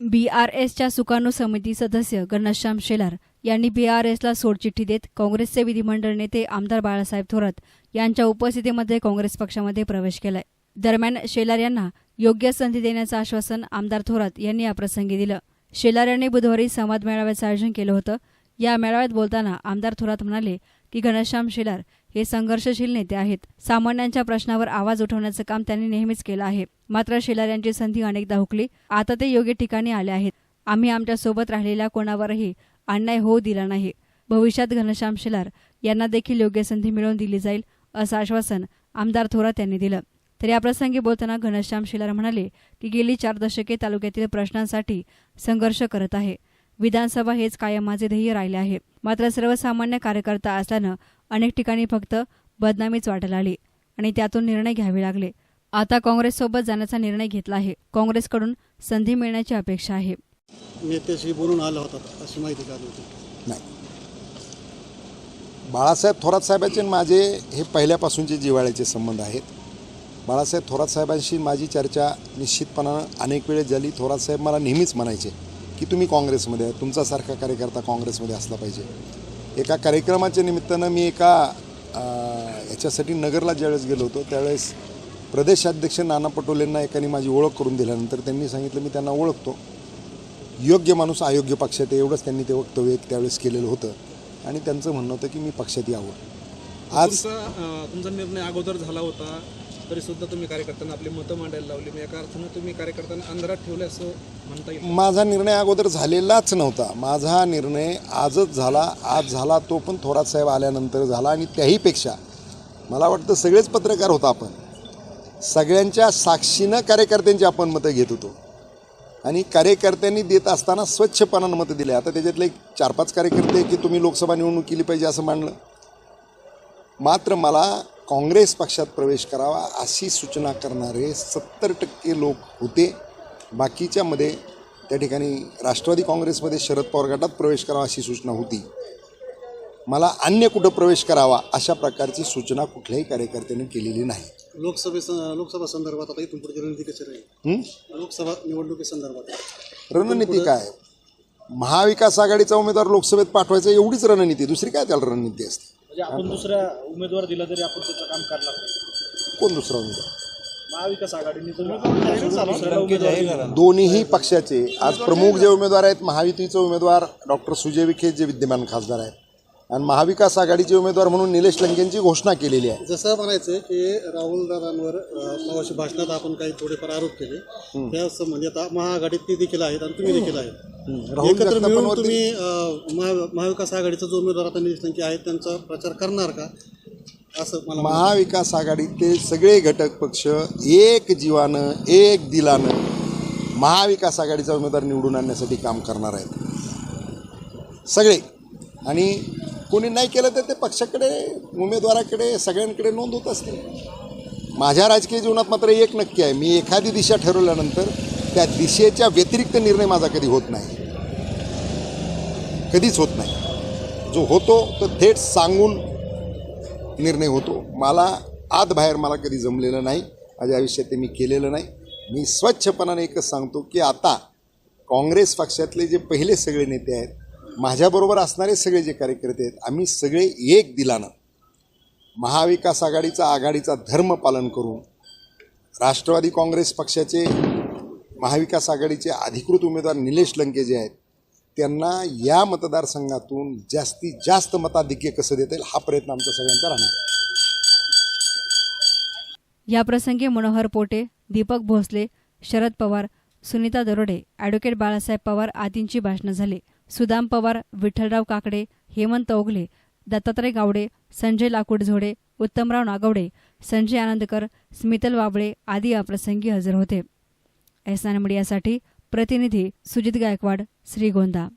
बी R एसच्या सुकाणू समिती सदस्य घनश्याम शेलार यांनी बी आर एसला सोडचिठ्ठी देत काँग्रेसचे विधिमंडळ नेते आमदार बाळासाहेब थोरात यांच्या उपस्थितीमध्ये काँग्रेस पक्षामध्ये प्रवेश केलाय. दरम्यान शेलार यांना योग्य संधी देण्याचं आश्वासन आमदार थोरात यांनी याप्रसंगी दिलं. शेलार यांनी बुधवारी संवाद मेळाव्याचं आयोजन केलं होतं. या मेळाव्यात बोलताना आमदार थोरात म्हणाले की घनश्याम शेलार हे संघर्षशील नेते आहेत. सामान्यांच्या प्रश्नावर आवाज उठवण्याचं काम त्यांनी नेहमीच केलं आहे. मात्र शेलार यांची संधी अनेकदा हुकली. आता ते योग्य ठिकाणी आले आहेत. आम्ही आमच्यासोबत राहिलेल्या कोणावरही अन्याय होऊ दिला नाही. भविष्यात घनश्याम शेलार यांना देखील योग्य संधी मिळवून दिली जाईल असं आश्वासन आमदार थोरात यांनी दिलं. तर याप्रसंगी बोलताना घनश्याम शेलार म्हणाले की गेली चार दशके तालुक्यातील प्रश्नांसाठी संघर्ष करत आहे. विधानसभा हेच कायम माझे ध्येय राहिले आहे. मात्र सर्वसामान्य कार्यकर्ता असल्यानं अनेक ठिकाणी फक्त बदनामीच वाटायला आली आणि त्यातून निर्णय घ्यावे लागले. आता काँग्रेससोबत जाण्याचा निर्णय घेतला आहे. काँग्रेसकडून संधी मिळण्याची अपेक्षा आहे. नेत्याशी बोलून आला होता अशी माहिती होती नाही. बाळासाहेब थोरात साहेबांचे माझे हे पहिल्यापासूनचे जिव्हाळ्याचे संबंध आहेत. बाळासाहेब थोरात साहेबांशी माझी चर्चा निश्चितपणानं अनेक वेळेस झाली. थोरात साहेब मला नेहमीच म्हणायचे की तुम्ही काँग्रेसमध्ये आहे. तुमचासारखा कार्यकर्ता काँग्रेसमध्ये असला पाहिजे. एका कार्यक्रमाच्या निमित्तानं मी एका याच्यासाठी नगरला ज्यावेळेस गेलो होतो त्यावेळेस प्रदेशाध्यक्ष नाना पटोलेंना एकाने माझी ओळख करून दिल्यानंतर त्यांनी सांगितलं मी त्यांना ओळखतो. योग्य माणूस अयोग्य पक्षात आहे एवढंच त्यांनी ते वक्तव्य एक त्यावेळेस केलेलं होतं. आणि त्यांचं म्हणणं होतं की मी पक्षात यावं. आज तुमचा निर्णय अगोदर झाला होता. तरीसुद्धा तुम्ही कार्यकर्त्यांना आपली मतं मांडायला लावली. मग एका अर्थानं तुम्ही कार्यकर्त्यांना अंधारात ठेवले असं म्हणता येईल. माझा निर्णय अगोदर झालेलाच नव्हता. माझा निर्णय आजच झाला. आज झाला तो पण थोरात साहेब आल्यानंतर झाला आणि त्याहीपेक्षा मला वाटतं सगळेच पत्रकार होता आपण. सगळ्यांच्या साक्षीनं कार्यकर्त्यांची आपण मतं घेत होतो. आणि कार्यकर्त्यांनी देत असताना स्वच्छपणानं मतं दिले. आता त्याच्यातले एक चार पाच कार्यकर्ते की तुम्ही लोकसभा निवडणूक केली पाहिजे असं मांडलं मात्र मला काँग्रेस पक्षात प्रवेश करावा अशी सूचना करणारे सत्तर टक्के लोक होते. बाकीच्यामध्ये त्या ठिकाणी राष्ट्रवादी काँग्रेसमध्ये शरद पवार गटात प्रवेश करावा अशी सूचना होती. मला अन्य कुठं प्रवेश करावा अशा प्रकारची सूचना कुठल्याही कार्यकर्त्याने केलेली नाही. लोकसभे लोकसभा संदर्भात आता इथून रणनीती कशी राहील? लोकसभा निवडणुकीसंदर्भात रणनीती काय? महाविकास आघाडीचा उमेदवार लोकसभेत पाठवायचा एवढीच रणनीती दुसरी काय त्याला रणनीती असते? म्हणजे आपण दुसरा उमेदवार दिला तरी आपण त्याचं काम करणार नाही. कोण दुसरा उमेदवार? महाविकास आघाडीने तर दुसऱ्याला उमेदवार दिला. दोन्हीही पक्षाचे. आज प्रमुख जे उमेदवार आहेत महायुतीचे उमेदवार डॉक्टर सुजय विखे जे विद्यमान खासदार आहेत. आणि महाविकास आघाडीचे उमेदवार म्हणून निलेश लंकेंची घोषणा केलेली आहे. जसं म्हणायचं की राहुल दादांवर भाषणात आपण काही थोडेफार आरोप केले. त्या संबंधी आता महाआघाडीत ते देखील आहेत आणि तुम्ही देखील आहेत. राहुल एकत्र मिळून जगतापांवरती- तुम्ही अं, महा- महाविकास आघाडीचा जो उमेदवार आता निलेश लंके आहेत त्यांचा प्रचार करणार का? असं मला महाविकास आघाडीतले सगळे घटक पक्ष एक जीवानं एक दिलानं महाविकास आघाडीचा उमेदवार निवडून आणण्यासाठी काम करणार आहेत. सगळे. आणि कोणी नाही केलं तर ते पक्षाकडे उमेदवाराकडे सगळ्यांकडे नोंद होत असते माझ्या राजकीय जीवनात मात्र एक नक्की आहे. मी एखादी दिशा ठरवल्यानंतर त्या दिशेच्या व्यतिरिक्त निर्णय माझा कधी होत नाही. कधीच होत नाही. जो होतो तो थेट सांगून निर्णय होतो. मला आत बाहेर मला कधी जमलेलं नाही. माझ्या आयुष्यात ते मी केलेलं नाही. मी स्वच्छपणाने एकच सांगतो की आता काँग्रेस पक्षातले जे पहिले सगळे नेते आहेत माझ्याबरोबर असणारे सगळे जे कार्यकर्ते आहेत आम्ही सगळे एक दिलानं. महाविकास आघाडीचा आघाडीचा धर्म पालन करून राष्ट्रवादी काँग्रेस पक्षाचे महाविकास आघाडीचे अधिकृत उमेदवार निलेश लंके जे आहेत त्यांना या मतदारसंघातून जास्तीत जास्त मताधिक्य कसं देता येईल हा प्रयत्न आमचा सगळ्यांचा राहणार याप्रसंगी मनोहर पोटे दीपक भोसले शरद पवार सुनीता दरोडे ॲडव्होकेट बाळासाहेब पवार आदींची भाषणं झाली. सुदाम पवार विठ्ठलराव काकडे हेमंत ओगले दत्तात्रय गावडे संजय लाकूडझोडे उत्तमराव नागवडे संजय आनंदकर स्मितल वाबळे आदी याप्रसंगी हजर होते. एस मीडियासाठी प्रतिनिधी सुजित गायकवाड श्रीगोंदा.